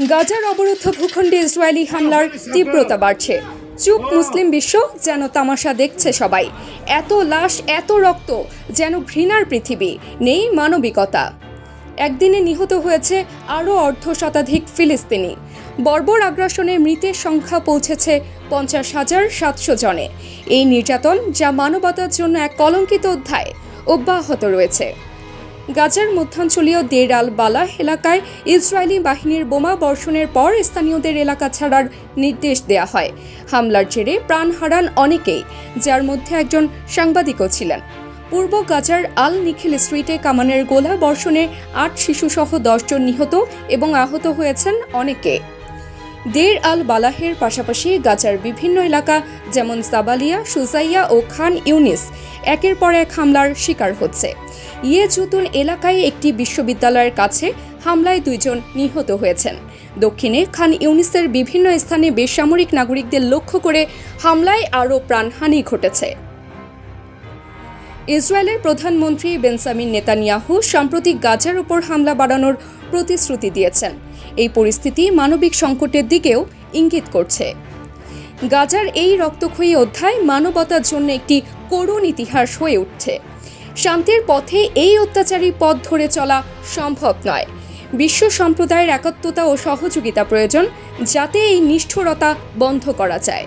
গাজার অবরুদ্ধ ভূখণ্ডে ইসরায়েলি হামলার তীব্রতা বাড়ছে। চুপ মুসলিম বিশ্ব যেন তামাশা দেখছে সবাই। এত লাশ, এত রক্ত, যেন ঘৃণার পৃথিবী। নেই মানবিকতা। একদিনে নিহত হয়েছে আরও অর্ধ শতাধিক ফিলিস্তিনি। বর্বর আগ্রাসনে মৃতের সংখ্যা পৌঁছেছে পঞ্চাশ হাজার সাতশো জনে। এই নির্যাতন, যা মানবতার জন্য এক কলঙ্কিত অধ্যায়, অব্যাহত রয়েছে। গাজার মধ্যাঞ্চলীয় দের আল বালাহ এলাকায় ইসরায়েলি বাহিনীর বোমা বর্ষণের পর স্থানীয়দের এলাকা ছাড়ার নির্দেশ দেয়া হয়। হামলার জেরে প্রাণ হারান অনেকেই, যার মধ্যে একজন সাংবাদিকও ছিলেন। পূর্ব গাজার আল নিখিল স্ট্রিটে কামানের গোলা বর্ষণে আট শিশুসহ দশজন নিহত এবং আহত হয়েছেন অনেকে। দের আল বালাহের পাশাপাশি গাজার বিভিন্ন এলাকা যেমন সাবালিয়া, সুজাইয়া ও খান ইউনিস একের পর এক হামলার শিকার হচ্ছে। ইয়ে জুতুন এলাকায় একটি বিশ্ববিদ্যালয়ের কাছে হামলায় দুইজন নিহত হয়েছেন। দক্ষিণে খান ইউনিসের বিভিন্ন স্থানে বেসামরিক নাগরিকদের লক্ষ্য করে হামলায় আরও প্রাণহানি ঘটেছে। ইসরায়েলের প্রধানমন্ত্রী বেনসামিন নেতানিয়াহু সম্প্রতি গাজার উপর হামলা বাড়ানোর প্রতিশ্রুতি দিয়েছেন। এই পরিস্থিতি মানবিক সংকটের দিকেও ইঙ্গিত করছে। গাজার এই রক্তক্ষয়ী অধ্যায় মানবতার জন্য একটি করুণ ইতিহাস হয়ে উঠছে। শান্তির পথে এই অত্যাচারী পথ ধরে চলা সম্ভব নয়। বিশ্ব সম্প্রদায়ের একাত্মতা ও সহযোগিতা প্রয়োজন যাতে এই নিষ্ঠুরতা বন্ধ করা যায়।